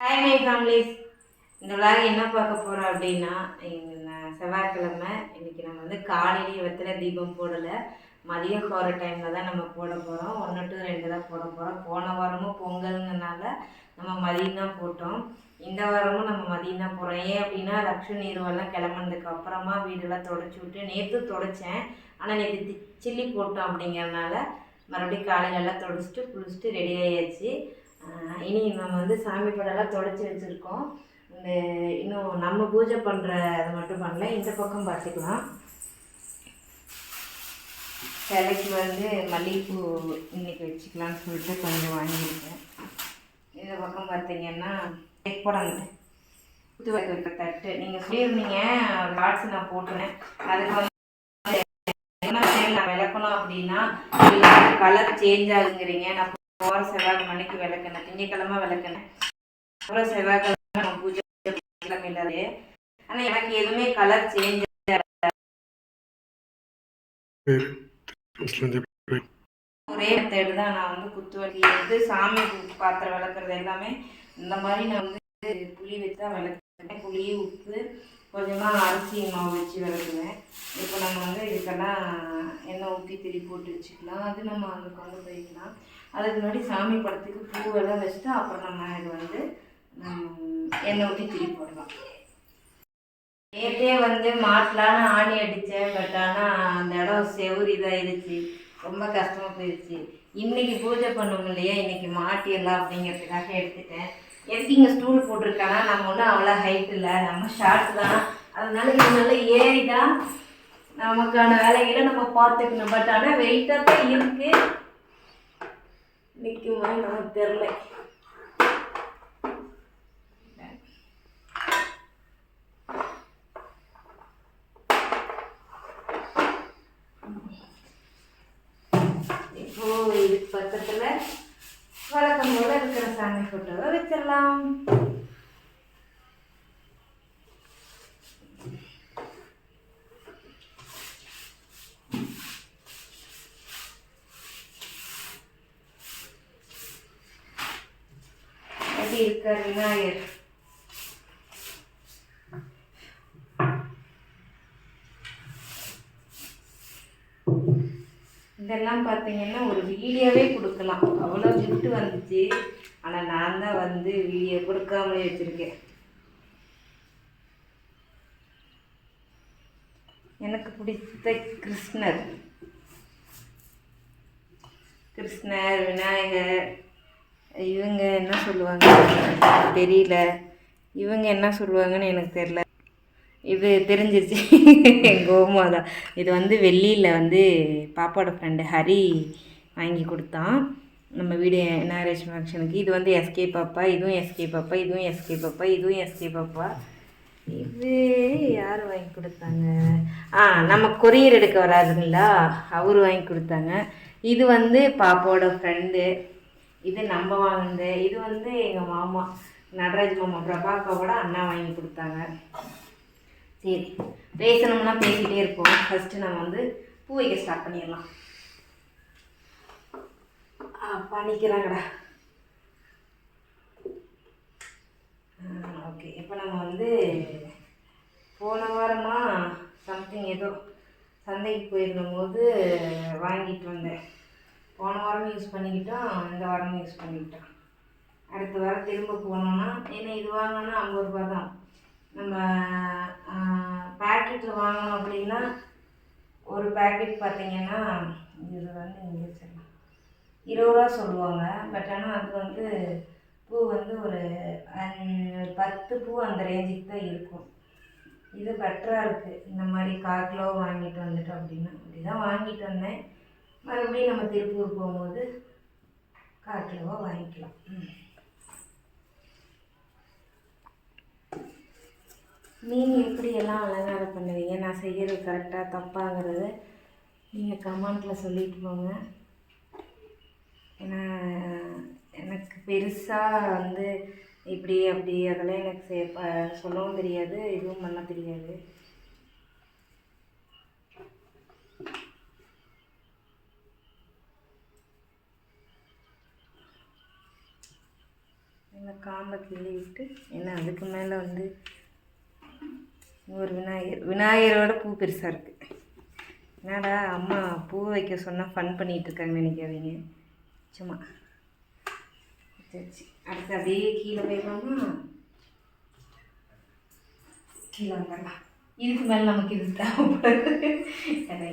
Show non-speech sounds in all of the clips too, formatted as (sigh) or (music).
Hi my families இந்த விழாக என்ன பார்க்க போகிறோம் அப்படின்னா செவ்வாய்க்கிழமை இன்னைக்கு நம்ம வந்து காலையிலேயே வெத்தலை தீபம் போடலை. மதியம் போகிற டைமில் தான் நம்ம போட போகிறோம் ஒன்று டு ரெண்டு தான் போட போகிறோம் போன வாரமும் பொங்கல்ங்கிறனால நம்ம மதியம் தான் போட்டோம். இந்த வாரமும் நம்ம மதியம் தான் போகிறோம் ஏன் அப்படின்னா லக்ஷ்மி நீர்வெல்லாம் கிளம்புனதுக்கு அப்புறமா வீடெல்லாம் தொடச்சி விட்டு நேற்று தொடச்சேன். ஆனால் நேற்று சில்லி போட்டோம் அப்படிங்கிறனால மறுபடியும் காலையிலெல்லாம் தொடச்சிட்டு குளிச்சுட்டு ரெடி ஆயாச்சு. இனி நம்ம வந்து சாமி படம்லாம் தொடச்சி வச்சுருக்கோம். இந்த இன்னும் நம்ம பூஜை பண்ணுற அதை மட்டும் பண்ணல இந்த பக்கம் பார்த்துக்கலாம். சிலைக்கு வந்து மல்லிகைப்பூ இன்னைக்கு வச்சுக்கலாம்னு சொல்லிட்டு கொஞ்சம் வாங்கியிருக்கேன். இந்த பக்கம் பார்த்தீங்கன்னா போடாங்க குத்து வைக்க தட்டு. நீங்கள் சொல்லியிருந்தீங்க கார்ட்ஸ் நான் போட்டுனேன் அதுக்கு வந்து என்ன நான் விளக்கணும் அப்படின்னா கலர் சேஞ்ச் ஆகுங்கிறீங்க. நான் போகிற செவ்வாய் மணிக்கு விளக்குனேன் திங்கக்கிழமை விளக்குனேன் அப்புறம் செவ்வாய்க்கிழமை நான் பூஜை கிழமையிலே ஆனால் எனக்கு எதுவுமே கலர் சேஞ்ச் ஒரே மெத்தேடு தான் நான் வந்து குத்து வலி எது சாமி பாத்திரம் விளக்குறது எல்லாமே இந்த மாதிரி நான் வந்து புளி வச்சு தான் விளக்குறேன் புளி உப்பு கொஞ்சமாக அரிசி மாவு வச்சு விளக்குவேன். இப்போ நம்ம வந்து இதுக்கெல்லாம் எண்ணெய் ஊற்றி திரி போட்டு வச்சுக்கலாம். அது நம்ம அங்கே கொண்டு போய்க்கலாம். அதுக்கு முன்னாடி சாமி படத்துக்கு பூவெல்லாம் வச்சுட்டு அப்புறம் நம்ம இது வந்து எண்ணெய் ஊற்றி திரி போடலாம். நேற்றே வந்து மாட்டலான்னு ஆணி அடித்தேன் பட் ஆனால் அந்த இடம் செவுரு இதாகிடுச்சு ரொம்ப கஷ்டமாக போயிடுச்சு. இன்னைக்கு பூஜை பண்ணணும் இல்லையா? இன்னைக்கு மாட்டிடலாம் அப்படிங்கிறதுக்காக எடுத்துட்டேன். எதுக்கு இங்கே ஸ்டூல் போட்டிருக்கானா? நம்ம ஒன்றும் அவ்வளோ ஹைட் இல்லை. நம்ம ஷார்ட் தான். அதனால இது நல்லா ஏறி தான் நமக்கான வேலைகளை நம்ம பார்த்துக்கணும். பட் ஆனால் வெயிட்டாக தான் இருக்கு. நிற்குமா நமக்கு தெரில இப்போ இதுக்கு பக்கத்தில் வழக்கம் போல இருக்கிற சாமி ஃபோட்டோவை வச்சிடலாம் எப்படி இருக்கார் விநாயகர் இதெல்லாம் பார்த்தீங்கன்னா ஒரு வீடியோவே கொடுக்கலாம். அவ்வளோ gift வந்துச்சு. ஆனால் நான் தான் வந்து வீடியோ கொடுக்காமலே வச்சுருக்கேன். எனக்கு பிடித்த கிருஷ்ணர். கிருஷ்ணர் விநாயகர். இவங்க என்ன சொல்லுவாங்க தெரியல. இவங்க என்ன சொல்லுவாங்கன்னு எனக்கு தெரில இது தெரிஞ்சிருச்சு. (laughs) கோமாதா இது வந்து வெள்ளியில் வந்து பாப்பாவோட ஃப்ரெண்டு ஹரி வாங்கி கொடுத்தான். நம்ம வீடு மேரேஜ் ஃபங்க்ஷனுக்கு இது வந்து எஸ்கே பாப்பா இதுவும் எஸ்கே பாப்பா இதுவும் எஸ்கே பாப்பா இதுவும் எஸ்கே பாப்பா. இது யார் வாங்கி கொடுத்தாங்க? ஆ நம்ம கொரியர் எடுக்க வராதுங்களா? அவர் வாங்கி கொடுத்தாங்க. இது வந்து பாப்பாவோட ஃப்ரெண்டு இது நம்ம வாங்கினது இது வந்து எங்கள் மாமா நடராஜ் மாமா பிரபாக்காவோட அண்ணா வாங்கி கொடுத்தாங்க. சரி பேசணும்னா பேசிகிட்டே இருப்போம். ஃபஸ்ட்டு நம்ம வந்து பூ வைக்க ஸ்டார்ட் பண்ணிடலாம் பண்ணிக்கிறாங்கடா. ஓகே இப்போ நம்ம வந்து போன வாரமாக சம்திங் ஏதோ சந்தைக்கு போயிருந்த போது வாங்கிட்டு வந்தேன். போன வாரம் யூஸ் பண்ணிக்கிட்டோம் இந்த வாரமும் யூஸ் பண்ணிக்கிட்டோம். அடுத்த வாரம் திரும்ப போனோம்னா ஏன்னா இது வாங்கினோன்னா ஐம்பது ரூபா தான். நம்ம பேக்கெட்டில் வாங்கினோம் அப்படின்னா ஒரு பேக்கெட் பார்த்தீங்கன்னா இது வந்து இங்கே சொல்லலாம் இருபது ரூபா சொல்லுவாங்க. பட் ஆனால் அது வந்து பூ வந்து ஒரு பத்து பூ அந்த ரேஞ்சுக்கு தான் இருக்கும். இது பெட்டராக இருக்குது இந்த மாதிரி கால் கிலோ வாங்கிட்டு வந்துட்டோம் அப்படின்னா. அப்படி தான் வாங்கிட்டு வந்தேன். மறுபடியும் நம்ம திருப்பூர் போகும்போது கால் கிலோவாக வாங்கிக்கலாம் மீன் எப்படி எப்படியெல்லாம் அலங்காரம் பண்ணுவீங்க? நான் செய்கிறது கரெக்டாக தப்பாங்கிறது நீங்கள் கமெண்ட்டில் சொல்லிட்டு போங்க. ஏன்னா எனக்கு பெருசாக வந்து இப்படி அப்படி அதெல்லாம் எனக்கு சொல்லவும் தெரியாது இதுவும் பண்ண தெரியாது. இந்த காம்பை கிள்ளி விட்டு ஏன்னா அதுக்கு மேலே வந்து ஒரு விநாயகர் விநாயகரோட பூ பெருசாக இருக்குது என்னடா அம்மா பூ வைக்க சொன்னால் ஃபன் பண்ணிகிட்டு இருக்காங்கன்னு நினைக்காதீங்க. சும்மா. சரி அடுத்து அப்படியே கீழே போயிடலாமா? கீழே வந்துடலாம். இதுக்கு மேலே நமக்கு இது தேவைப்படுது அதை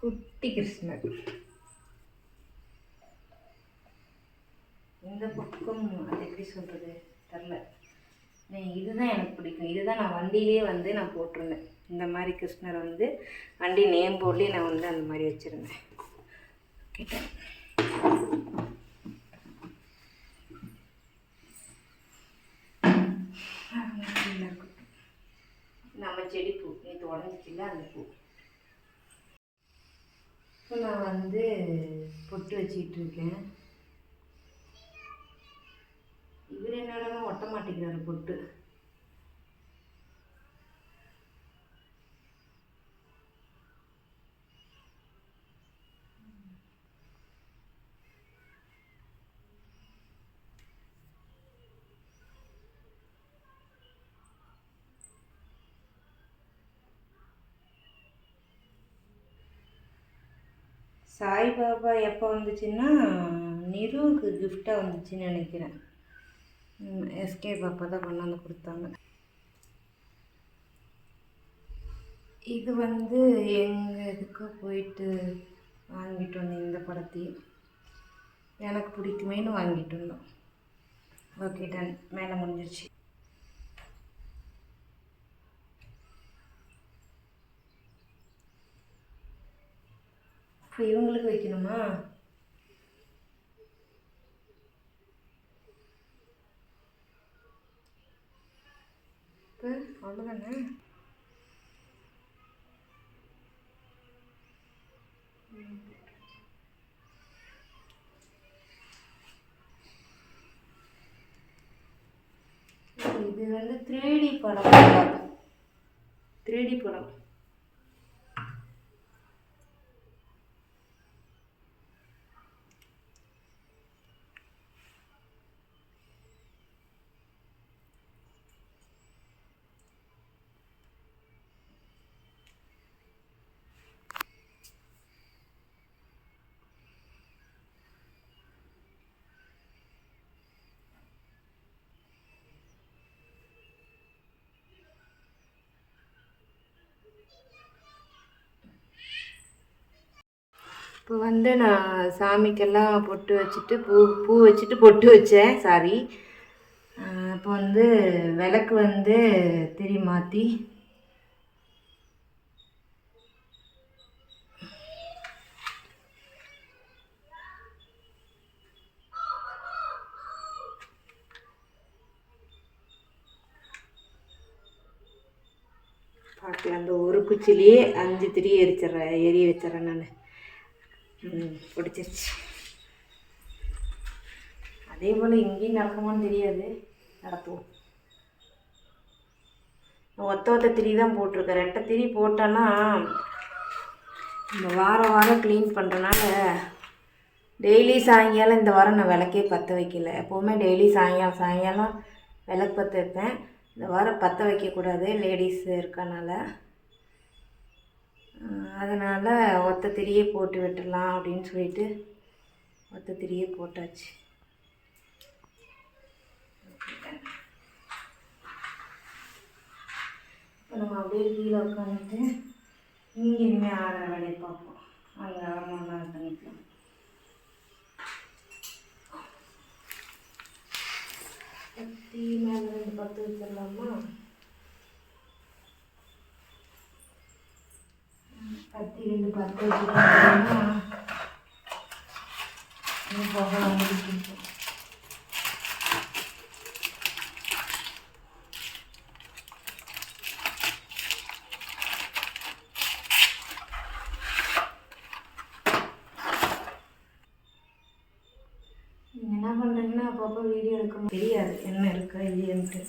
குட்டி கிருஷ்ணர் இந்த பக்கம் அது எப்படி சொல்கிறது தெரில இதுதான் எனக்கு பிடிக்கும். இதுதான் நான் வண்டியிலே வந்து நான் போட்டிருந்தேன். இந்த மாதிரி கிருஷ்ணர் வந்து வண்டி நேம் போர்ட்லேயே நான் வந்து அந்த மாதிரி வச்சுருந்தேன். கிட்ட நம்ம செடி பூ நேற்று அந்த பூ. இப்போ நான் வந்து பொட்டு வச்சுக்கிட்டு இருக்கேன். இவர் என்னடா ஒட்ட மாட்டேங்கிறாரு பொட்டு. சாய்பாபா எப்போ வந்துச்சுன்னா நிருவுக்கு கிஃப்டாக வந்துச்சுன்னு நினைக்கிறேன். எஸ்கே பாப்பா தான் கொண்டாந்து கொடுத்தாங்க. இது வந்து எங்கள் இதுக்கு போயிட்டு வாங்கிட்டு வந்தேன் இந்த படத்தையும் எனக்கு பிடிக்குமேன்னு வாங்கிட்டு வந்தோம். ஓகே டன் மேலே முடிஞ்சிருச்சு. இப்போ இவங்களுக்கு வைக்கணுமா? இப்போ அவ்வளோதானே இது வந்து த்ரீ டி படம் த்ரீ டி படம் இப்போ வந்து நான் சாமிக்கெல்லாம் பொட்டு வச்சுட்டு பூ பூ வச்சுட்டு பொட்டு வச்சேன் சாரி. இப்போ வந்து விளக்கு வந்து திரி மாற்றி பார்க்கலாம் அந்த ஒரு குச்சிலேயே அஞ்சு திரி எரிச்சிட்றேன் எரிய வச்சிட்றேன் நான். பிடிச்சிருச்சு அதே போல் எங்கேயும் நடக்குமான்னு தெரியாது. நடத்துவோம் ஒத்த ஒத்த திரி தான் போட்டிருக்கேன் ரெட்டை திரி போட்டேன்னா இந்த வாரம் வாரம் க்ளீன் பண்ணுறனால டெய்லி சாயங்காலம் இந்த வாரம் நான் விளக்கே பற்ற வைக்கல. எப்போவுமே டெய்லி சாயங்காலம் சாயங்காலம் விளக்கு பற்ற வைப்பேன். இந்த வாரம் பற்ற வைக்கக்கூடாது லேடிஸ் இருக்கனால. அதனால் ஒத்த திரியே போட்டு விட்டுடலாம் அப்படின்னு சொல்லிட்டு ஒத்த திரியே போட்டாச்சு. இப்போ நம்ம அப்படியே கீழே உட்காந்துட்டு இங்கே இனிமேல் ஆடுற வேலையை பார்ப்போம். அங்கே ஆரம்பம் பண்ணிக்கலாம். கத்தி மேலே ரெண்டு பத்து வச்சிடலாமா? கத்தி ரெண்டு பத்து வச்சுட்டோம்னா போகலாம் முடிக்கும் என்ன பண்ணுறீங்கன்னா அப்பப்போ வீடியோ எடுக்க தெரியாது என்ன இருக்கா இல்லையன்ட்டு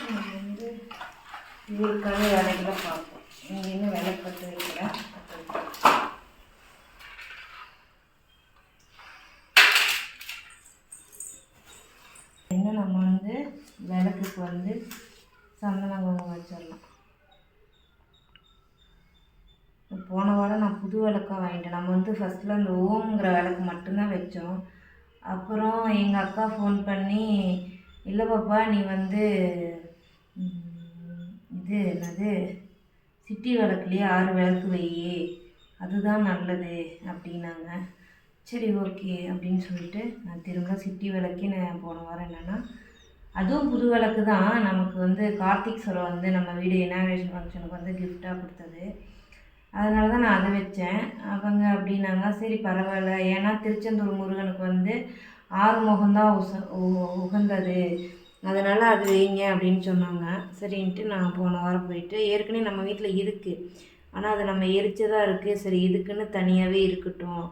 நம்ம வந்து இவருக்கான வேலைகளை பார்ப்போம். இங்கே என்ன வேலை பார்த்து வைக்கிறேன் இன்னும் நம்ம வந்து விளக்குக்கு வந்து சந்தன குங்குமம் வச்சிடலாம். போன வாரம் நான் புது விளக்காக வாங்கிட்டேன். நம்ம வந்து ஃபஸ்ட்டில் அந்த ஓம்ங்கிற விளக்கு மட்டும்தான் வச்சோம். அப்புறம் எங்கள் அக்கா ஃபோன் பண்ணி இல்லை பாப்பா நீ வந்து இது என்னது? சிட்டி விளக்குலேயே ஆறு விளக்கு வை அதுதான் நல்லது அப்படின்னாங்க. சரி ஓகே அப்படின்னு சொல்லிட்டு நான் திரும்ப சிட்டி விளக்கே நான் போன வாரம் என்னென்னா அதுவும் புது விளக்கு தான். நமக்கு வந்து கார்த்திக் சொல்ல வந்து நம்ம வீடு இனாகிரேஷன் ஃபங்க்ஷனுக்கு வந்து கிஃப்டாக கொடுத்தது. அதனால தான் நான் அதை வச்சேன். அவங்க அப்படின்னாங்க சரி பரவாயில்ல. ஏன்னா திருச்செந்தூர் முருகனுக்கு வந்து ஆறு முகம்தான் உச உ- உகந்தது. அதனால் அது வைங்க அப்படின்னு சொன்னாங்க. சரின்ட்டு நான் போன வாரம் போயிட்டு ஏற்கனவே நம்ம வீட்டில் இருக்குது ஆனால் அது நம்ம எரிச்சதாக இருக்குது சரி இதுக்குன்னு தனியாகவே இருக்கட்டும்.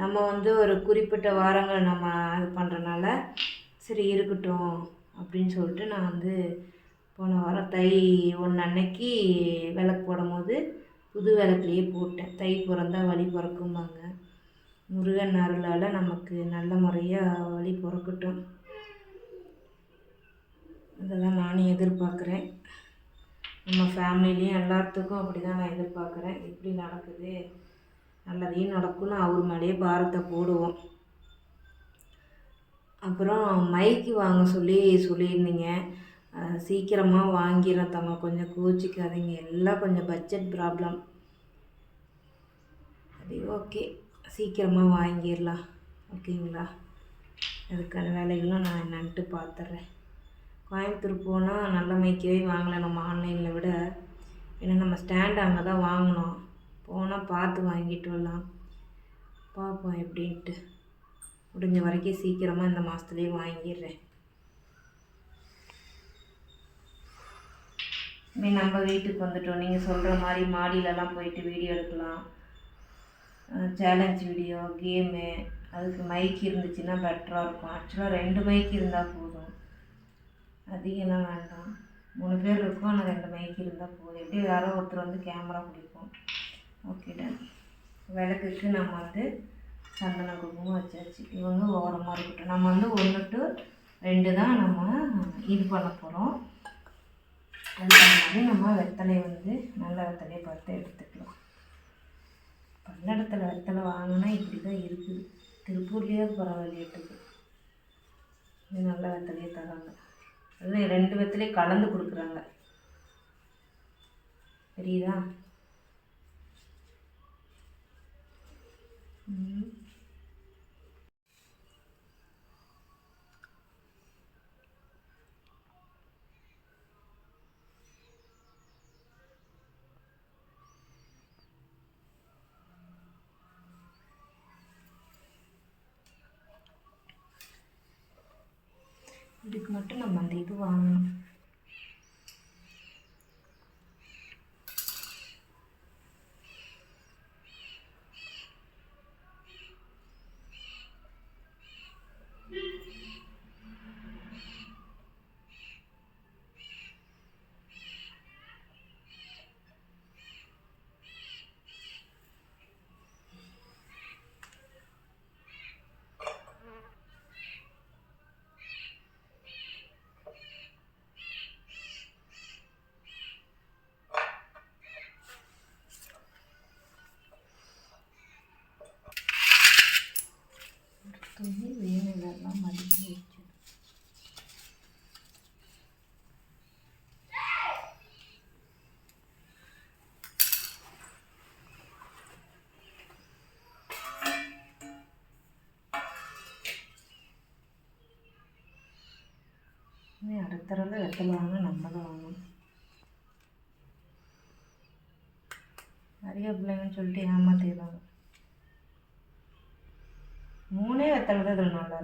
நம்ம வந்து ஒரு குறிப்பிட்ட வாரங்கள் நம்ம இது பண்ணுறனால சரி இருக்கட்டும் அப்படின்னு சொல்லிட்டு நான் வந்து போன வாரம் தை ஒன்று அன்னைக்கு விளக்கு போடும்போது புது விளக்குலையே போட்டேன். தை பிறந்தா வழி பிறக்கும்பாங்க. முருகன் அருளால் நமக்கு நல்ல முறையாக வழி பிறக்கட்டும் அதை தான் நானும் எதிர்பார்க்குறேன் நம்ம ஃபேமிலிலையும் எல்லாத்துக்கும் அப்படி தான் நான் எதிர்பார்க்குறேன். எப்படி நடக்குது? நல்லதையும் நடக்கும்னு அவர் மேலேயே பாரத்தை போடுவோம். அப்புறம் மைக்கு வாங்க சொல்லி சொல்லியிருந்தீங்க. சீக்கிரமாக வாங்கிடுறேன் தம்மா. கொஞ்சம் கோச்சிக்காதீங்க. எல்லாம் கொஞ்சம் பட்ஜெட் ப்ராப்ளம் அது ஓகே சீக்கிரமாக வாங்கிடலாம். ஓகேங்களா அதுக்கான வேலைகளும் நான் என்னன்ட்டு பார்த்துட்றேன் கோயம்புத்தூர் போனால் நல்ல மைக்கே வாங்கலை நம்ம ஆன்லைனில் விட. ஏன்னா நம்ம ஸ்டாண்ட் அங்கே தான் வாங்கினோம். போனால் பார்த்து வாங்கிட்டு வரலாம். பார்ப்போம் எப்படின்ட்டு. முடிஞ்ச வரைக்கும் சீக்கிரமாக இந்த மாதத்துலேயே வாங்கிடுறேன். இனிமே நம்ம வீட்டுக்கு வந்துட்டோம். நீங்கள் சொல்கிற மாதிரி மாடியிலலாம் போயிட்டு வீடியோ எடுக்கலாம். சேலஞ்ச் வீடியோ கேமு அதுக்கு மைக் இருந்துச்சுன்னா பெட்டராக இருக்கும். ஆக்சுவலாக ரெண்டு மைக் இருந்தால் போதும். அதிகம்லாம் வேண்டாம். மூணு பேர் இருக்கோம் ஆனால் ரெண்டு மைக் இருந்தால் போதும். எப்படி யாரோ ஒருத்தர் வந்து கேமரா பிடிக்கும். ஓகே டன் விளக்குக்கு நம்ம வந்து சந்தன குங்குமம் வச்சாச்சு. இவங்க ஓரமாக இருக்கட்டும். நம்ம வந்து ஒன்று டு ரெண்டு தான் நம்ம இது பண்ண போகிறோம் அதுக்கு முன்னாடி நம்ம வெத்தலை வந்து நல்ல வெத்தலையை பார்த்து எடுத்துக்கலாம். பல்லடத்தில் வெத்தலை வாங்கினா இப்படி தான் இருக்குது. திருப்பூர்லேயே பரவாயில்லையட்டுக்கு இது நல்ல வெத்தலையே தராங்க. அதில் ரெண்டு விதத்துலேயும் கலந்து கொடுக்குறாங்க. தெரியுதா? இதுக்கு மட்டும் நம்ம அந்த இது வாங்கணும். இனி அடுத்த வெத்தலை வாங்க நம்ம தான் வாங்கணும் நிறைய பிள்ளைங்கன்னு சொல்லிட்டு ஏமாத்திடுறாங்க. மூணே வெத்தலை தான் இதில் நல்லா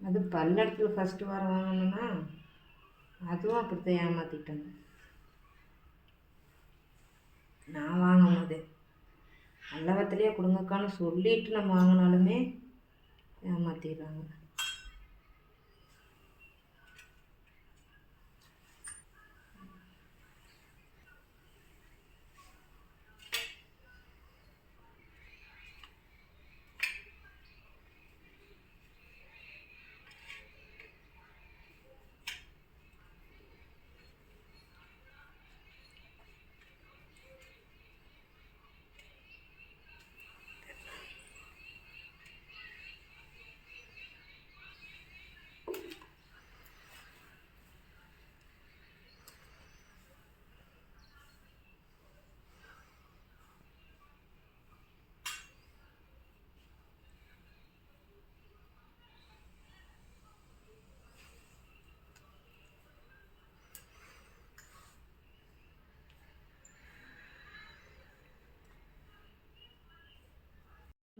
அது பல்லடத்தில் ஃபஸ்ட்டு வாரம் வாங்கணும்னா அதுவும் அப்படித்தான் ஏமாற்றிட்டாங்க நான் வாங்கும் போது நல்லவத்திலேயே கொடுங்கக்கான்னு சொல்லிட்டு நம்ம வாங்கினாலுமே ஏமாற்றிடுறாங்க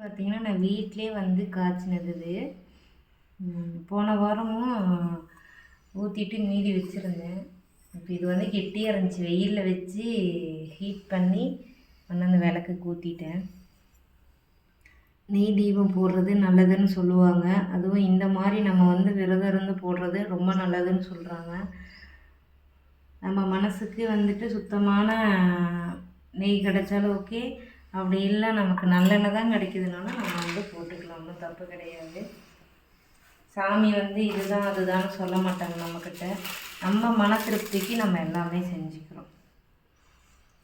பார்த்தீங்கன்னா நான் வீட்டிலே வந்து காய்ச்சினது இது போன வாரமும் ஊற்றிட்டு மீதி வச்சுருந்தேன். இப்போ இது வந்து கெட்டியாக இருந்துச்சு. வெயிலில் வச்சு ஹீட் பண்ணி கொண்டாந்து விளக்குக்கு ஊற்றிட்டேன் நெய் தீபம் போடுறது நல்லதுன்னு சொல்லுவாங்க. அதுவும் இந்த மாதிரி நம்ம வந்து விரதம் இருந்து போடுறது ரொம்ப நல்லதுன்னு சொல்கிறாங்க நம்ம மனசுக்கு வந்துட்டு சுத்தமான நெய் கிடைச்சாலும் ஓகே அப்படி இல்லை நமக்கு நல்லெண்ணெய் தான் கிடைக்குதுனாலும் நம்ம வந்து போட்டுக்கலாம். ஒன்றும் தப்பு கிடையாது. சாமி வந்து இதுதான் அதுதான் சொல்ல மாட்டாங்க நம்மக்கிட்ட. நம்ம மன திருப்திக்கு நம்ம எல்லாமே செஞ்சுக்கிறோம்.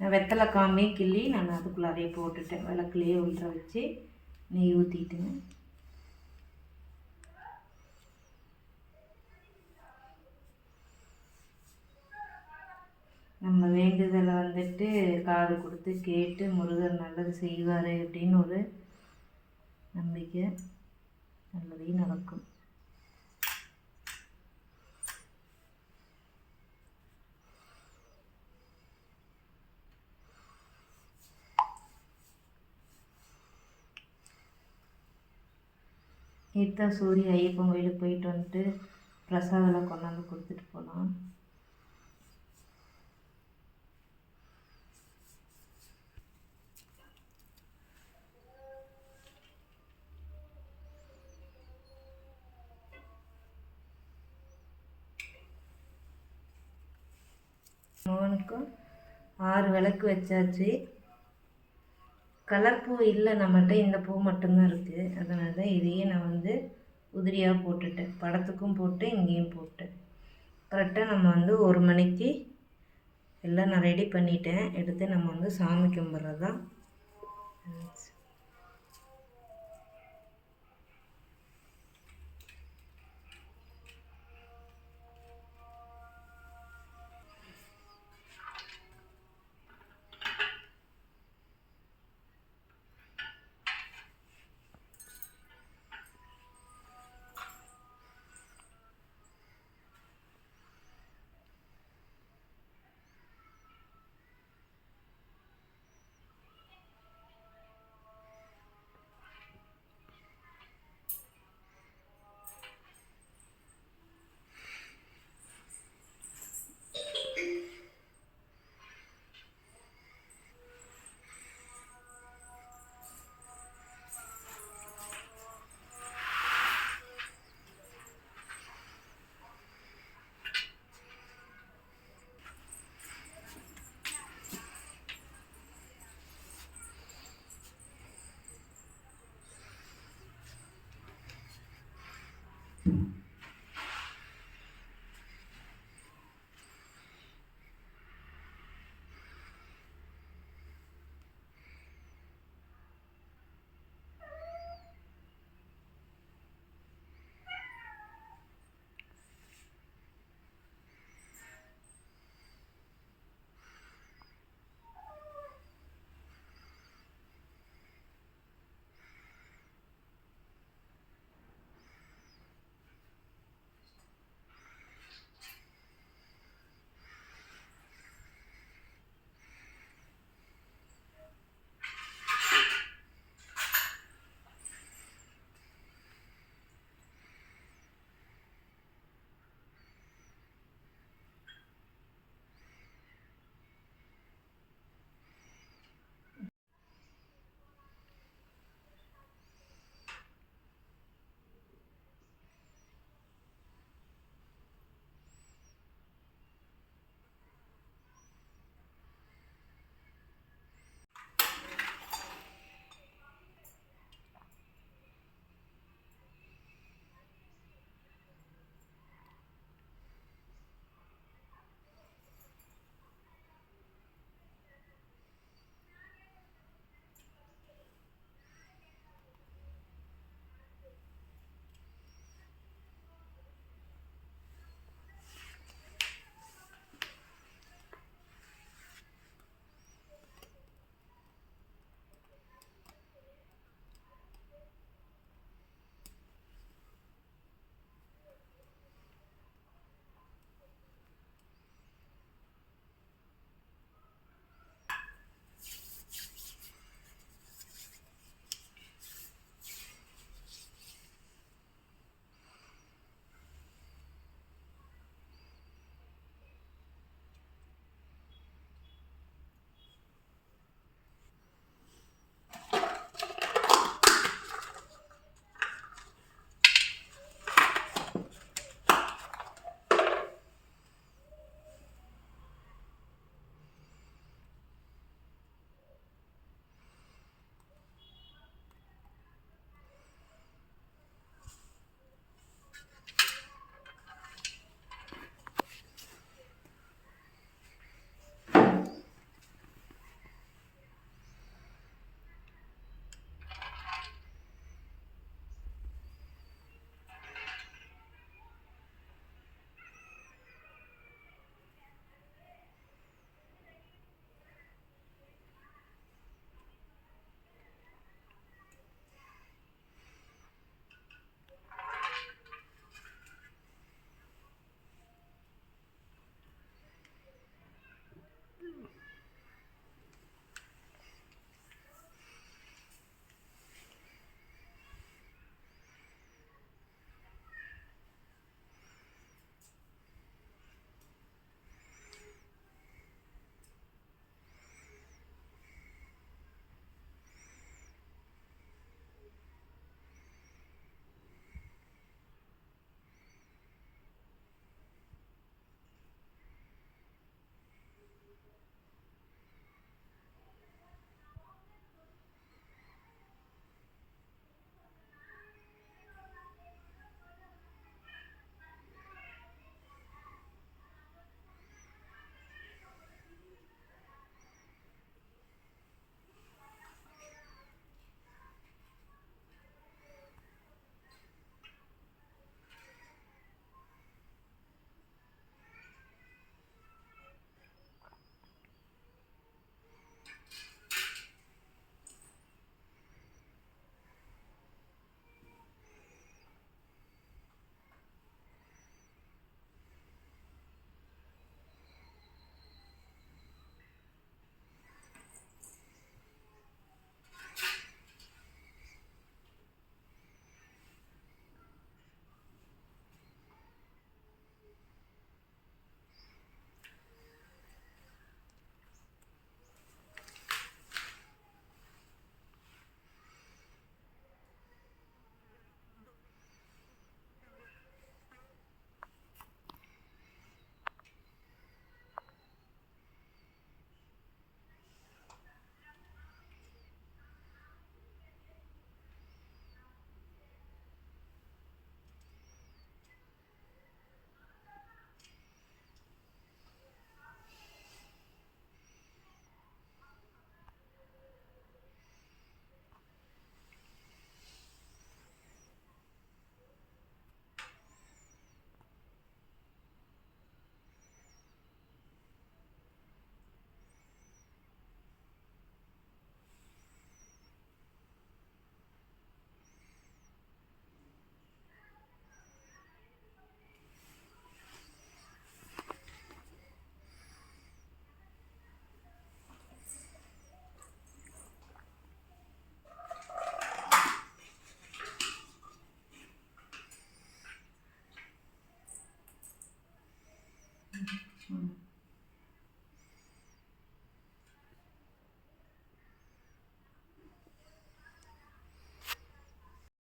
வெத்தலை காம்பி கிள்ளி நான் அதுக்குள்ளாரையே போட்டுட்டேன். விளக்குலேயே உள்ள வச்சு நெய் ஊற்றிட்டுங்க நம்ம வேண்டுதலை வந்துட்டு காது கொடுத்து கேட்டு முருகர் நல்லது செய்வார் அப்படின்னு ஒரு நம்பிக்கை நல்லதே நடக்கும். நேற்று சூரிய ஐயப்பன் கோயிலுக்கு போயிட்டு வந்துட்டு பிரசாதெல்லாம் கொண்டாந்து கொடுத்துட்டு போனான் அவனுக்கும் ஆறு விளக்கு வச்சாச்சு. கலர் பூ இல்லை நம்மகிட்ட இந்த பூ மட்டும்தான் இருக்குது அதனால தான் இதையே நான் வந்து உதிரியாக போட்டுட்டேன். படத்துக்கும் போட்டு இங்கேயும் போட்டேன். கரெக்டாக நம்ம வந்து ஒரு மணிக்கு எல்லாம் நான் ரெடி பண்ணிட்டேன். எடுத்து நம்ம வந்து சாமி கும்பிட்றது. தான்